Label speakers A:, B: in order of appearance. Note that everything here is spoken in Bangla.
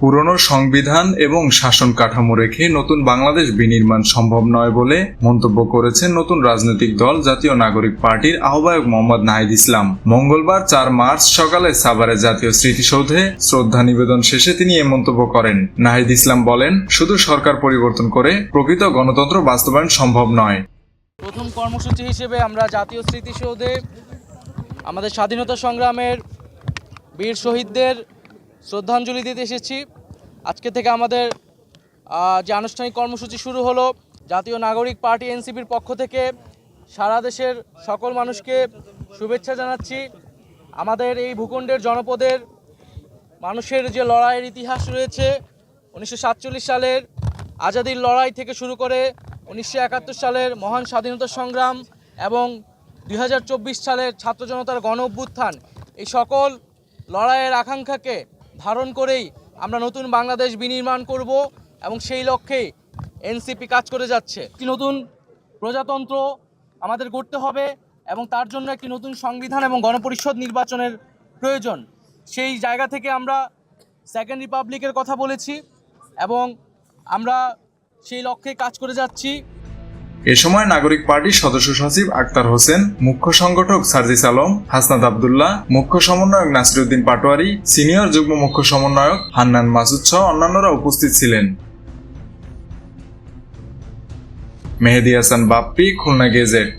A: পুরনো সংবিধান এবং শাসন কাঠামো রেখে নতুন বাংলাদেশ বিনির্মাণ সম্ভব নয় বলে মন্তব্য করেছেন নতুন রাজনৈতিক দল জাতীয় নাগরিক পার্টির আহ্বায়ক মোহাম্মদ নাহিদ ইসলাম। মঙ্গলবার চার মার্চ সকালে সাভারে জাতীয় স্মৃতিসৌধে শ্রদ্ধা নিবেদন শেষে তিনি এ মন্তব্য করেন। নাহিদ ইসলাম বলেন, শুধু সরকার পরিবর্তন করে প্রকৃত গণতন্ত্র বাস্তবায়ন সম্ভব নয়।
B: প্রথম কর্মসূচি হিসেবে আমরা জাতীয় স্মৃতিসৌধে আমাদের স্বাধীনতা সংগ্রামের বীর শহীদদের শ্রদ্ধাঞ্জলি দিতে এসেছি। আজকে থেকে আমাদের যে আনুষ্ঠানিক কর্মসূচি শুরু হলো, জাতীয় নাগরিক পার্টি এনসিপির পক্ষ থেকে সারা দেশের সকল মানুষকে শুভেচ্ছা জানাচ্ছি। আমাদের এই ভূখণ্ডের জনপদের মানুষের যে লড়াইয়ের ইতিহাস রয়েছে, উনিশশো সাতচল্লিশ সালের আজাদির লড়াই থেকে শুরু করে উনিশশো একাত্তর সালের মহান স্বাধীনতা সংগ্রাম এবং দু হাজার চব্বিশ সালের ছাত্র জনতার গণ অভ্যুত্থান এই সকল লড়াইয়ের আকাঙ্ক্ষাকে ধারণ করেই আমরা নতুন বাংলাদেশ বিনির্মাণ করব এবং সেই লক্ষ্যে এনসিপি কাজ করে যাচ্ছে। একটি নতুন প্রজাতন্ত্র আমাদের গড়তে হবে এবং তার জন্য একটি নতুন সংবিধান এবং গণপরিষদ নির্বাচনের প্রয়োজন। সেই জায়গা থেকে আমরা সেকেন্ড রিপাবলিকের কথা বলেছি এবং আমরা সেই লক্ষ্যে কাজ করে যাচ্ছি।
A: এ সময় নাগরিক পার্টির সদস্য সচিব আক্তার হোসেন, মুখ্য সংগঠক সার্জিস আলম, হাসনাত আবদুল্লাহ, মুখ্য সমন্বয়ক নাসিরুদ্দিন পাটোয়ারি, সিনিয়র যুগ্ম মুখ্য সমন্বয়ক হান্নান মাসুদ সহ অন্যান্যরা উপস্থিত ছিলেন। মেহেদি হাসান বাপ্পি, খুলনা গেজেট।